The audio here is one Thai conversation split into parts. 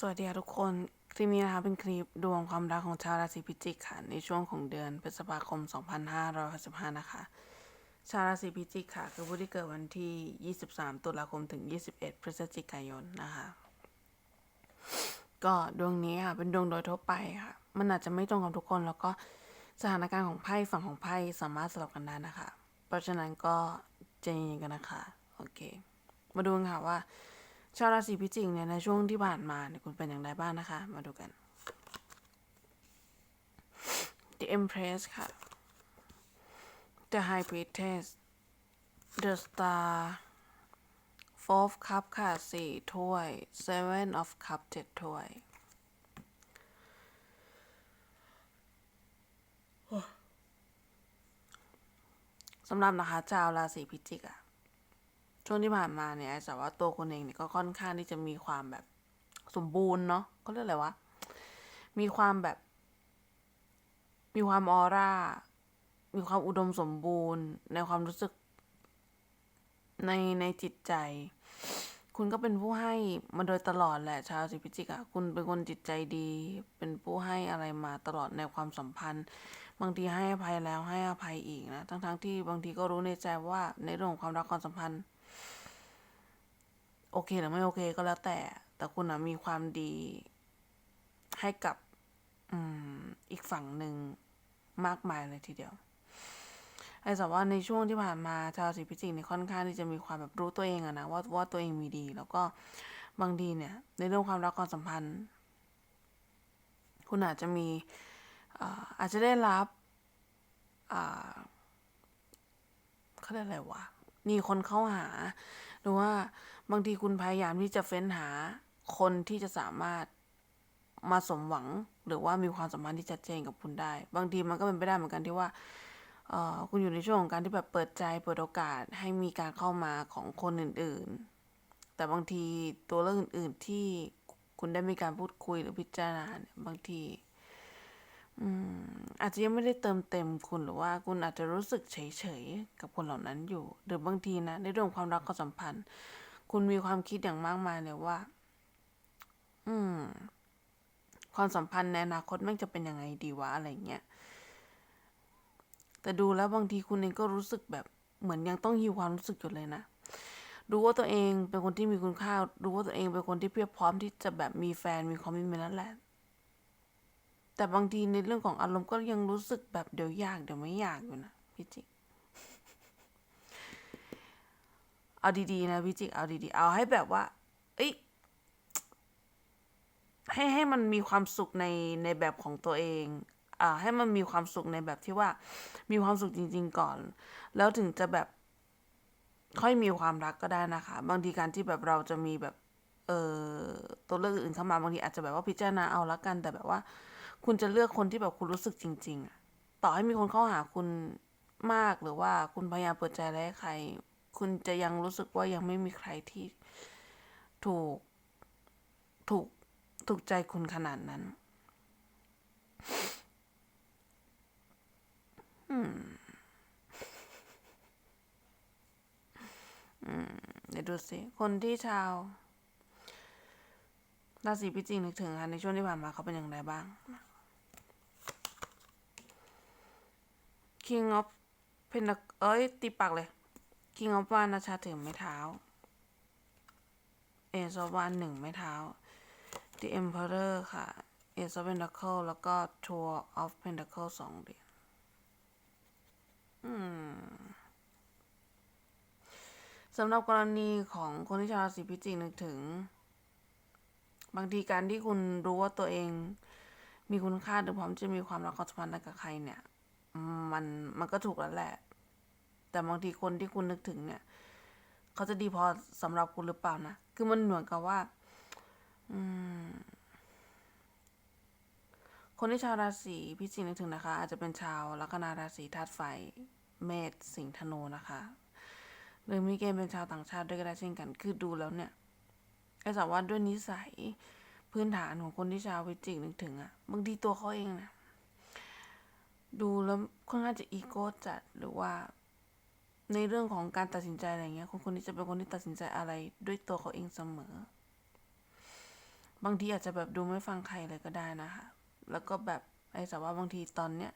สวัสดีค่ะทุกคน คลิปนี้นะคะเป็นคลิปดวงความรักของชาวราศีพิจิกค่ะ ในช่วงของเดือนพฤษภาคม 2565 นะคะ ชาวราศีพิจิกค่ะ คือผู้ที่เกิดวันที่ 23 ตุลาคมถึง 21 พฤศจิกายนนะคะ ก็ดวงนี้ค่ะ เป็นดวงโดยทั่วไปค่ะ มันอาจจะไม่ตรงกับทุกคน แล้วก็สถานการณ์ของไพ่ฝั่งของไพ่สามารถสลับกันได้นะคะ เพราะฉะนั้นก็ใจเย็นกันนะคะ โอเค มาดูกันค่ะว่า ชาวราศีพิจิกเนี่ยในช่วงที่ผ่านมาเนี่ยคุณเป็นอย่างไรบ้างนะคะ มาดูกัน The Empress ค่ะ The High Priestess The Star Fourth Cup ค่ะสี่ถ้วย Seven of Cup เจ็ดถ้วยสำหรับนะคะชาวราศีพิจิกอะ ช่วงที่ผ่านมาเนี่ยแต่ว่าตัวคนเองเนี่ยก็ค่อนข้างที่จะมีความแบบสมบูรณ์เนาะเขาเรียกอะไรวะ มีความแบบ มีความออร่า มีความอุดมสมบูรณ์ ในความรู้สึก ในในจิตใจ คุณก็เป็นผู้ให้มาโดยตลอดแหละ ชาวสิพิจิกอะคุณเป็นคนจิตใจดี เป็นผู้ให้อะไรมาตลอดในความสัมพันธ์ บางทีให้อภัยแล้วให้อภัยอีกนะ ทั้งๆทที่บางทีก็รู้ในใจว่าในเรื่องของความรักความสัมพันธ์ โอเคหรือไม่โอเคก็แล้วแต่ แต่คุณนะมีความดี ให้กับอืมอีกฝั่งหนึ่งมากมายเลยทีเดียวไอ้แต่ว่าในช่วงที่ผ่านมาชาวสีพิจิกเนี่ยค่อนข้างที่จะมีความแบบรู้ตัวเองอะนะว่าว่าตัวเองมีดี แล้วก็บางทีเนี่ย ในเรื่องความรักความสัมพันธ์ คุณอาจจะมีอาอาจจะได้รับเขาเรียกอะไรวะ มีคนเข้าหา หรือว่าบางทีคุณพยายามที่จะเฟ้นหาคนที่จะสามารถมาสมหวัง หรือว่ามีความสัมพันธ์ที่ชัดเจนกับคุณได้ บางทีมันก็เป็นไปได้เหมือนกันที่ว่าเอ่อคุณอยู่ในช่วงของการที่แบบเปิดใจเปิดโอกาสให้มีการเข้ามาของคนอื่น ๆ แต่บางทีตัวเลือกอื่น ๆ ที่คุณได้มีการพูดคุยหรือพิจารณาเนี่ยบางที อืมอาจจะยังไม่ได้เติมเต็มคุณหรือว่าคุณอาจจะรู้สึกเฉยๆกับคนเหล่านั้นอยู่ หรือบางทีนะในเรื่องความรักความสัมพันธ์ คุณมีความคิดอย่างมากมายเลยว่า อืม ความสัมพันธ์ในอนาคตม่งจะเป็นยังไงดีวะอะไรเงี้ยแต่ดูแล้วบางทีคุณเองก็รู้สึกแบบเหมือนยังต้องยิวความรู้สึกอยู่เลยนะรู้ว่าตัวเองเป็นคนที่มีคุณค่ารู้ว่าตัวเองเป็นคนที่เพียบพร้อมที่จะแบบมีแฟนมีความมีเมนั่นแหละ แต่บางทีในเรื่องของอารมณ์ก็ยังรู้สึกแบบเดี๋ยวอยากเดี๋ยวไม่อยากอยู่นะพี่จิก เอาดีๆนะพี่จิกเอาดีๆ เอาให้แบบว่า เอ้ยให้ให้มันมีความสุขในในแบบของตัวเองอ่าให้มันมีความสุขในแบบที่ว่า มีความสุขจริง ๆ ก่อน แล้วถึงจะแบบ ค่อยมีความรักก็ได้นะคะ บางทีการที่แบบเราจะมีแบบ เออตัวเลือกอื่นเข้ามาบางทีอาจจะแบบว่าพิจารณาเอาละกันแต่แบบว่า คุณจะเลือกคนที่แบบคุณรู้สึกจริง ๆ ต่อให้มีคนเข้าหาคุณมากหรือว่าคุณพยายามเปิดใจให้ใคร คุณจะยังรู้สึกว่ายังไม่มีใครที่ถูกถูกถูกใจคุณขนาดนั้น อืม อืม เดี๋ยวดูสิ คนที่ชาว ราศีพิจิกนึกถึงค่ะในช่วงที่ผ่านมาเขาเป็นอย่างไรบ้าง King of Pentac เอ้ยตีปากเลย King of วานนะชาถึงไม้เท้า Ace of วานหนึ่งไม้เท้า The Emperor ค่ะ Ace of Pentacle แล้วก็ Tour of Pentacle สองเหรียญอืมสำหรับกรณีของคนที่ชาวราศีพิจิกนึกถึง บางทีการที่คุณรู้ว่าตัวเองมีคุณค่าหรือพร้อมจะมีความรักความสัมพันธ์กับใครเนี่ย มันมันก็ถูกแล้วแหละ แต่บางทีคนที่คุณนึกถึงเนี่ย เขาจะดีพอสำหรับคุณหรือเปล่านะ คือมันเหมือนกับว่า อืม คนที่ชาวราศีพิจิกนึกถึงนะคะ อาจจะเป็นชาวลัคนาราศีธาตุไฟ เมษสิงห์ธนูนะคะ หรือมีเกณฑ์เป็นชาวต่างชาติด้วยก็ได้เช่นกัน คือดูแล้วเนี่ย ไอ้สาวว่าด้วยนิสัยพื้นฐานของคนที่ชาวพิจิกนึกถึงอะบางทีตัวเขาเองนะดูแล้วค่อนข้างจะอีโก้จัดหรือว่า ในเรื่องของการตัดสินใจอะไรเงี้ยคนคนนี้จะเป็นคนที่ตัดสินใจอะไรด้วยตัวเขาเองเสมอ บางทีอาจจะแบบดูไม่ฟังใครเลยก็ได้นะคะแล้วก็แบบไอ้แต่ว่าบางทีตอนเนี้ย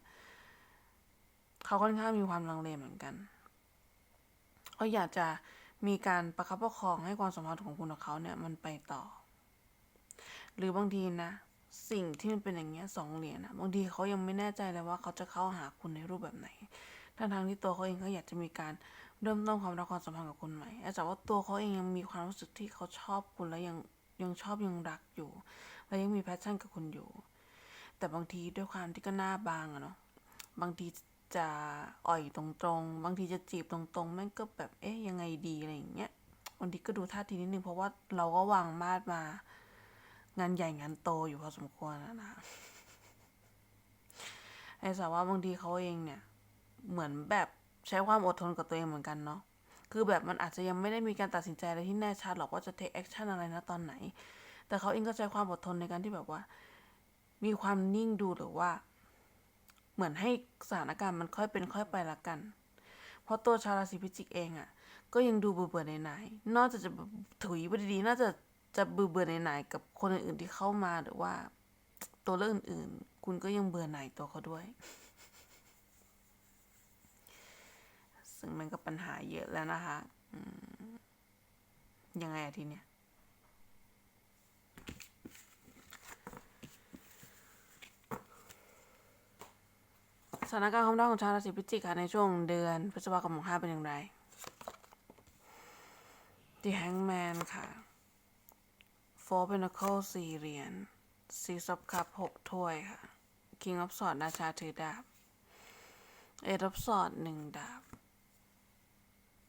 เขาค่อนข้างมีความลังเลเหมือนกันเขาอยากจะ มีการประคับประคองให้ความสัมพันธ์ของคุณกับเขาเนี่ยมันไปต่อ หรือบางทีนะ สิ่งที่มันเป็นอย่างเงี้ยสองเหรียญนะบางทีเขายังไม่แน่ใจเลยว่าเขาจะเข้าหาคุณในรูปแบบไหนทั้งทางที่ตัวเขาเองก็อยากจะมีการเริ่มต้นความรักความสัมพันธ์กับคุณใหม่แต่ว่าตัวเขาเองยังมีความรู้สึกที่เขาชอบคุณและยังยังชอบยังรักอยู่ และยังมีแพชชั่นกับคุณอยู่ แต่บางทีด้วยความที่ก็หน้าบางอะเนาะบางที จะอ่อยตรงๆ บางทีจะจีบตรงๆแม่งก็แบบเอ๊ยยังไงดีอะไรอย่างเงี้ยบางทีก็ดูท่าทีนิดนึงเพราะว่าเราก็วางมาดมา งานใหญ่งานโตอยู่พอสมควรนะนะไอ้สาวว่าบางทีเขาเองเนี่ย เหมือนแบบใช้ความอดทนกับตัวเองเหมือนกันเนาะคือแบบมันอาจจะยังไม่ได้มีการตัดสินใจอะไรที่แน่ชัดหรอกว่าจะ take action อะไรนะตอนไหน แต่เขาเองก็ใช้ความอดทนในการที่แบบว่า มีความนิ่งดูหรือว่า เหมือนให้สถานการณ์มันค่อยเป็นค่อยไปละกัน เพราะตัวชาวราศีพิจิกเองอะ่ะ ก็ยังดูเบื่อเบื่อในายๆนอกจากจะถุยไปดีๆน่าจะจะเบื่อเบื่อในายๆกับคนอื่นๆที่เข้ามาหรือว่า ตัวเลือกอื่นๆ คุณก็ยังเบื่อหน่ายตัวเขาด้วย ซึ่งมันก็ปัญหาเยอะแล้วนะคะยังไงอะทีเนี้ย สถานการณ์ความรักของชาวราศีพิจิกค่ะในช่วงเดือนพฤษภาคมของห้าเป็นอย่างไร The Hangman ค่ะ Four Pentacles สี่เหรียญ Six of Cups หกถ้วยค่ะ King of Swords ราชาถือดาบ Eight of Swords หนึ่งดาบ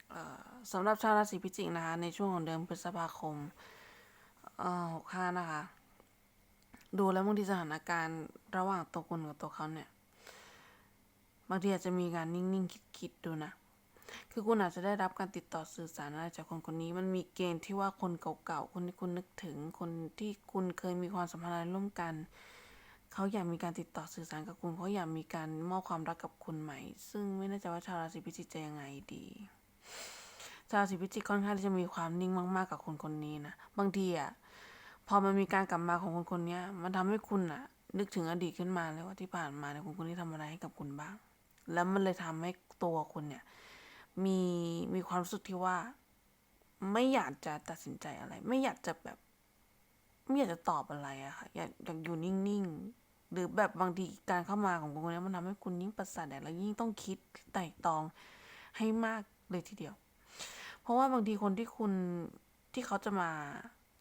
เอ่อสำหรับชาวราศีพิจิกนะคะ ในช่วงของเดือนพฤษภาคมหกห้านะคะ ดูแล้วบางทีสถานการณ์ระหว่างตัวคุณกับตัวเขาเนี่ยางทีอาจจะมีการนิ่งๆคิดๆดูนะ คือคุณอาจจะได้รับการติดต่อสื่อสารอะไรจากคนคนนี้ มันมีเกณฑ์ที่ว่าคนเก่าๆ คนที่คุณนึกถึง คนที่คุณเคยมีความสัมพันธ์ร่วมกัน เขาอยากมีการติดต่อสื่อสารกับคุณ เขาอยากมีการมอบความรักกับคุณใหม่ ซึ่งไม่แน่ใจว่าชาวราศีพิจิกจะยังไงดีชาวราศีพิจิกค่อนข้างที่จะมีความนิ่งมาก ๆ กับคนคนนี้นะ บางทีอะ พอมันมีการกลับมาของคนคนนี้มันทำให้คุณอะ นึกถึงอดีตขึ้นมาเลยว่าที่ผ่านมาเนี่ยคนคนนี้ทำอะไรให้กับคุณบ้าง แล้วมันเลยทำให้ตัวคุณเนี่ย มีมีความรู้สึกที่ว่า ไม่อยากจะตัดสินใจอะไร ไม่อยากจะแบบ ไม่อยากจะตอบอะไรอะค่ะอยากอยากอยู่นิ่งๆหรือแบบบางทีการเข้ามาของคนคนนี้มันทำให้คุณยิ่งประสาทแดดแล้วยิ่งต้องคิดไต่ตองให้มากเลยทีเดียว เพราะว่าบางทีคนที่คุณที่เขาจะมา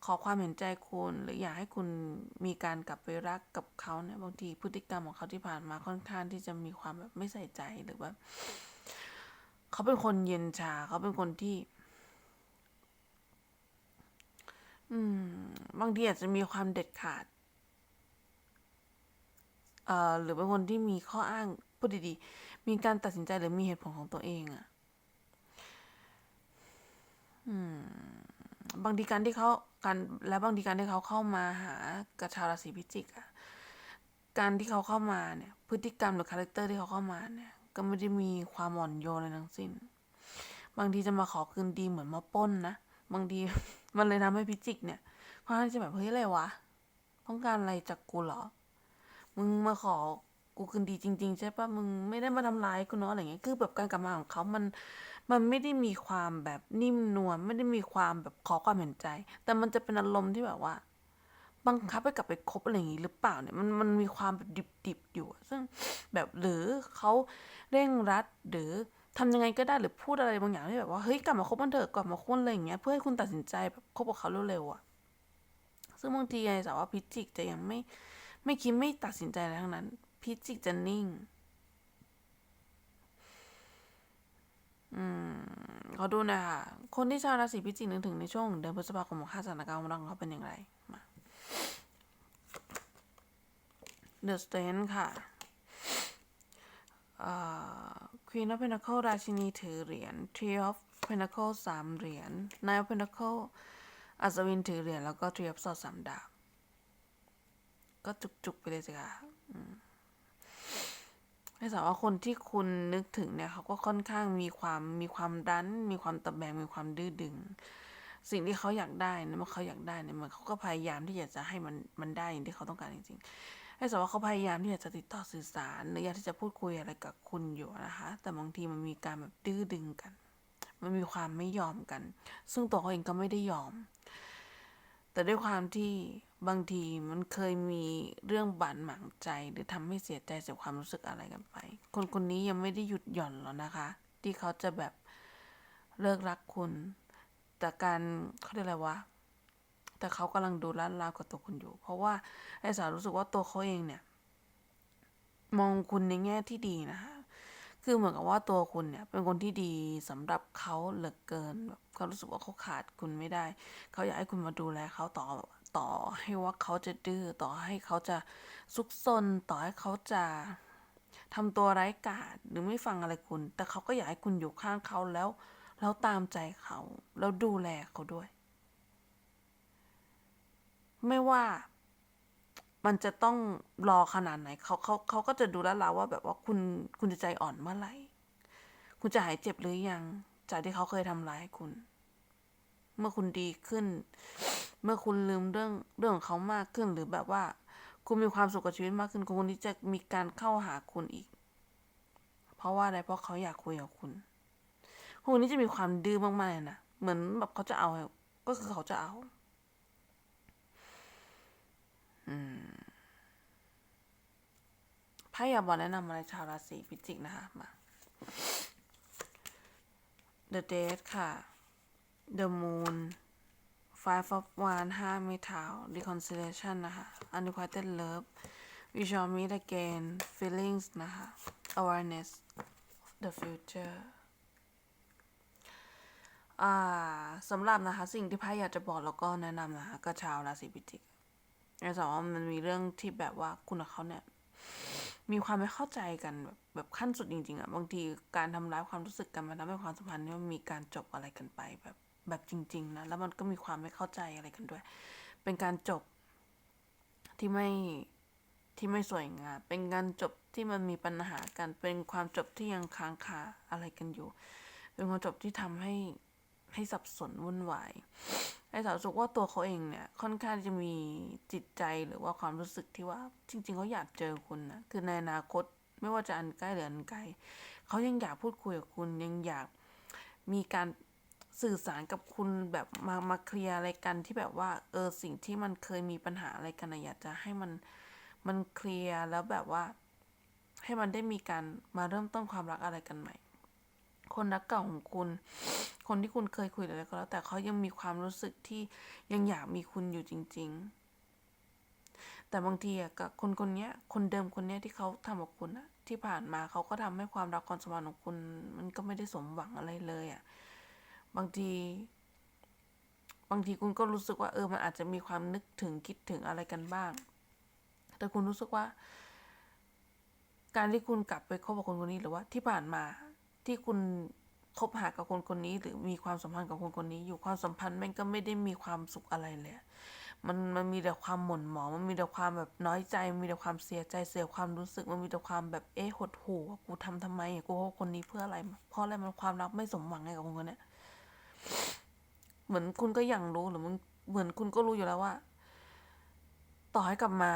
ขอความเห็นใจคุณหรืออยากให้คุณมีการกลับไปรักกับเขาเนี่ยบางทีพฤติกรรมของเขาที่ผ่านมาค่อนข้างที่จะมีความแบบไม่ใส่ใจหรือว่าเขาเป็นคนเย็นชา เขาเป็นคนที่ อืม บางทีอาจจะมีความเด็ดขาด เอ่อ หรือเป็นคนที่มีข้ออ้างพูดดีๆ มีการตัดสินใจหรือมีเหตุผลของตัวเองอะอืม บางทีการที่เขาการและบางทีการที่เขาเข้ามาหากระชาวราศีพิจิกอะการที่เขาเข้ามาเนี่ย พฤติกรรมหรือคาแรคเตอร์ที่เขาเข้ามาเนี่ย ก็ไม่ได้มีความอ่อนโยนอะไรทั้งสิ้น บางทีจะมาขอคืนดีเหมือนมาป้นนะบางทีมันเลยทำให้พิจิกเนี่ยค่อนข้างจะแบบเฮ้ยอะไรวะต้องการอะไรจากกูเหรอ มึงมาขอกูคืนดีจริง ๆ ใช่ปะมึงไม่ได้มาทำร้ายกูเนาะอะไรเงี้ยคือแบบการกลับมาของเขามันมันไม่ได้มีความแบบนิ่มนวลไม่ได้มีความแบบขอความเห็นใจ แต่มันจะเป็นอารมณ์ที่แบบว่า บังคับให้กลับไปคบอะไรอย่างงี้หรือเปล่าเนี่ยมันมันมีความแบบดิบๆอยู่ ซึ่งแบบหรือเขาเร่งรัดหรือทำยังไงก็ได้หรือพูดอะไรบางอย่างที่แบบว่าเฮ้ยกลับมาคบกันเถอะกลับมาคบอะไรอย่างเงี้ยเพื่อให้คุณตัดสินใจแบบคบกับเขาเร็วๆอะซึ่งบางทีไอ้สาวว่าพิจิกจะยังไม่ไม่คิดไม่ตัดสินใจอะไรทั้งนั้น พิจิกจะนิ่ง อืมเขาดูหนะคะคนที่ชาวราศีพิจิกนึกถึงในช่วงเดือนพฤษภาคมของข้าสถานการณ์ของเรางเขาเป็นอย่างไรมา The Strength ค่ะ Queen of Pentacle ราชินีถือเหรียญ Three of Pentacle สามเหรียญ Nine of Pentacle อัศวินถือเหรียญแล้วก็ Three of Swords สามดาบ ก็จุกๆไปเลยสิค่ะ อืมให้สาวว่าคนที่คุณนึกถึงเนี่ยเขาก็ค่อนข้างมีความมีความดัน มีความตะแบงมีความดื้อดึง สิ่งที่เขาอยากได้นะเมื่อเขาอยากได้เนี่ยมันเขาก็พยายามที่อยากจะให้มันมันได้อย่างที่เขาต้องการจริงๆให้สมว่าเขาพยายามที่อยากจะติดต่อสื่อสารหรืออยากที่จะพูดคุยอะไรกับคุณอยู่นะคะ แต่บางทีมันมีการแบบดื้อดึงกัน มันมีความไม่ยอมกัน ซึ่งตัวเขาเองก็ไม่ได้ยอม แต่ด้วยความที่บางทีมันเคยมีเรื่องบาดหมางใจ หรือทำให้เสียใจเสียความรู้สึกอะไรกันไป คนคนนี้ยังไม่ได้หยุดหย่อนหรอกนะคะ ที่เขาจะแบบเลิกรักคุณ แต่การเขาเรียกอะไรวะแต่เขากำลังดูลาดลาวกับตัวคุณอยู่ เพราะว่าไอ้สาวรู้สึกว่าตัวเขาเองเนี่ย มองคุณในแง่ที่ดีนะคะ คือเหมือนกับว่าตัวคุณเนี่ยเป็นคนที่ดีสำหรับเขาเหลือเกินแบบเขารู้สึกว่าเขาขาดคุณไม่ได้ เขาอยากให้คุณมาดูแลเขาต่อต่อให้ว่าเขาจะดื้อต่อให้เขาจะซุกซนต่อให้เขาจะทำตัวไร้กาจหรือไม่ฟังอะไรคุณ แต่เขาก็อยากให้คุณอยู่ข้างเขาแล้วแล้วตามใจเขาแล้วดูแลเขาด้วย ไม่ว่า มันจะต้องรอขนาดไหนเขาเขาเขาก็จะดูแล้วเราว่าแบบว่าคุณคุณจะใจอ่อนเมื่อไหร่ คุณจะหายเจ็บหรือยัง จากที่เขาเคยทำร้ายคุณ เมื่อคุณดีขึ้น เมื่อคุณลืมเรื่องเรื่องของเขามากขึ้นหรือแบบว่า คุณมีความสุขกับชีวิตมากขึ้นคนนี้จะมีการเข้าหาคุณอีก เพราะว่าอะไรเพราะเขาอยากคุยกับคุณคนนี้จะมีความดื้อมากๆเลยนะเหมือนแบบเขาจะเอาก็คือเขาจะเอา ไพ่อยากบอกแนะนำอะไรชาวราศีพิจิกนะคะ มา The Date ค่ะ The Moon Five of Wands ห้าไม้เท้า Reconciliation นะคะ Unrequited Love We shall meet again Feelings นะคะ Awareness The Future อ่าสำหรับนะคะ สิ่งที่ไพ่อยากจะบอกแล้วก็แนะนำนะคะกับชาวราศีพิจิก ในสองว่ามันมีเรื่องที่แบบว่าคุณกับเขาเนี่ย มีความไม่เข้าใจกันแบบแบบขั้นสุดจริง ๆอะบางทีการทำร้ายความรู้สึกกันมันทำให้ความสัมพันธ์เนี่ยมันมีการจบอะไรกันไปแบบแบบจริง ๆนะแล้วมันก็มีความไม่เข้าใจอะไรกันด้วย เป็นการจบที่ไม่ที่ไม่สวยงามเป็นการจบที่มันมีปัญหากัน เป็นความจบที่ยังค้างคาอะไรกันอยู่ เป็นความจบที่ทำให้ให้สับสนวุ่นวาย ไอ้สาวสึกว่าตัวเขาเองเนี่ยค่อนข้างจะมีจิตใจหรือว่าความรู้สึกที่ว่า จริง ๆเขาอยากเจอคุณนะคือในอนาคตไม่ว่าจะอันใกล้หรืออันไกลเขายังอยากพูดคุยกับคุณยังอยากมีการสื่อสารกับคุณแบบมามาเคลียร์อะไรกันที่แบบว่า เออสิ่งที่มันเคยมีปัญหาอะไรกันอยากจะให้มันมันเคลียร์แล้วแบบว่า ให้มันได้มีการมาเริ่มต้นความรักอะไรกันใหม่ คนรักเก่าของคุณ คนที่คุณเคยคุยอะไรก็แล้ว แต่เขายังมีความรู้สึกที่ยังอยากมีคุณอยู่จริง ๆ แต่บางทีอะกับคนคนนี้คนเดิมคนนี้ที่เขาทำกับคุณอะที่ผ่านมาเขาก็ทำให้ความรักความสัมพันธ์ของคุณ มันก็ไม่ได้สมหวังอะไรเลยอะบางทีบางทีคุณก็รู้สึกว่าเออมันอาจจะมีความนึกถึงคิดถึงอะไรกันบ้าง แต่คุณรู้สึกว่า การที่คุณกลับไปคบกับคนคนนี้หรือว่าที่ผ่านมาที่คุณ คบหากับคนคนนี้หรือมีความสัมพันธ์กับคนคนนี้อยู่ความสัมพันธ์แม่งก็ไม่ได้มีความสุขอะไรเลยมันมันมีแต่ความหม่นหมองมันมีแต่ความแบบน้อยใจมีแต่ความเสียใจเสียความรู้สึกมันมีแต่ความแบบเอ๊ะหดหู่ว่ากูทำทำไมอะกูคบคนนี้เพื่ออะไรเพราะอะไรมันความรักไม่สมหวังไงกับคนคนเนี้ยเหมือนคุณก็ยังรู้หรือมันเหมือนคุณก็รู้อยู่แล้วว่า ต่อให้กลับมา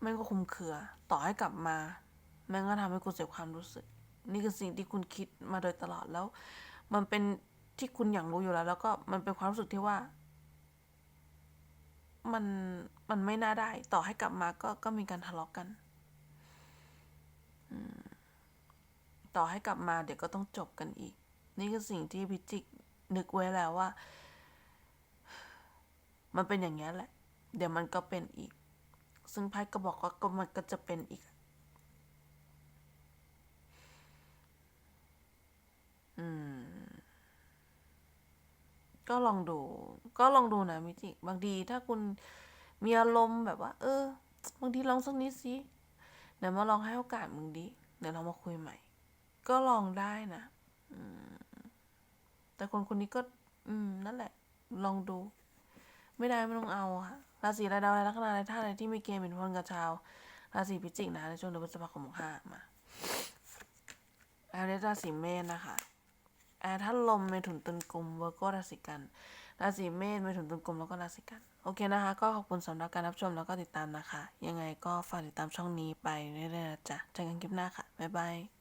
แม่งก็คุมเคือ ต่อให้กลับมา แม่งก็ทำให้คุณเสียความรู้สึก นี่คือสิ่งที่คุณคิดมาโดยตลอดแล้ว มันเป็นที่คุณอย่างรู้อยู่แล้ว แล้วก็มันเป็นความรู้สึกที่ว่า มันมันไม่น่าได้ ต่อให้กลับมาก็ก็มีการทะเลาะกกันต่อให้กลับมาเดี๋ยวก็ต้องจบกันอีก นี่คือสิ่งที่พิจิกนึกไว้แล้วว่า มันเป็นอย่างนี้แหละ เดี๋ยวมันก็เป็นอีก ซึ่งไพ่ก็บอกว่าก็มันก็จะเป็นอีก อืม ก็ลองดู ก็ลองดูนะมิจิ บางทีถ้าคุณมีอารมณ์แบบว่า เออ บางทีลองสักนิดสิเดี๋ยวมาลองให้โอกาสมึงดิ เดี๋ยวเรามาคุยใหม่ ก็ลองได้นะ อืม แต่คนคนนี้ก็ อืม นั่นแหละ ลองดู ไม่ได้ไม่ต้องเอาค่ะ ราศีอะไรดาวอะไรลัคนาอะไรท่าอะไรที่มีเกณฑ์เป็นพลกับชาวราศีพิจิกนะในช่วงเดือนพฤษภาคมห้ามาแล้วในราศีเมษนะคะ อร์ท่านลมเมถุนตุลกลุ่มเวอร์โกราศีกันราศีเมษเมถุนตุลกลุ่มแล้วก็ราศีกัน โอเคนะคะ ก็ขอบคุณสำหรับการรับชมแล้วก็ติดตามนะคะ ยังไงก็ฝากติดตามช่องนี้ไปเรื่อยๆนะจ๊ะเจอกันคลิปหน้าค่ะบ๊ายบาย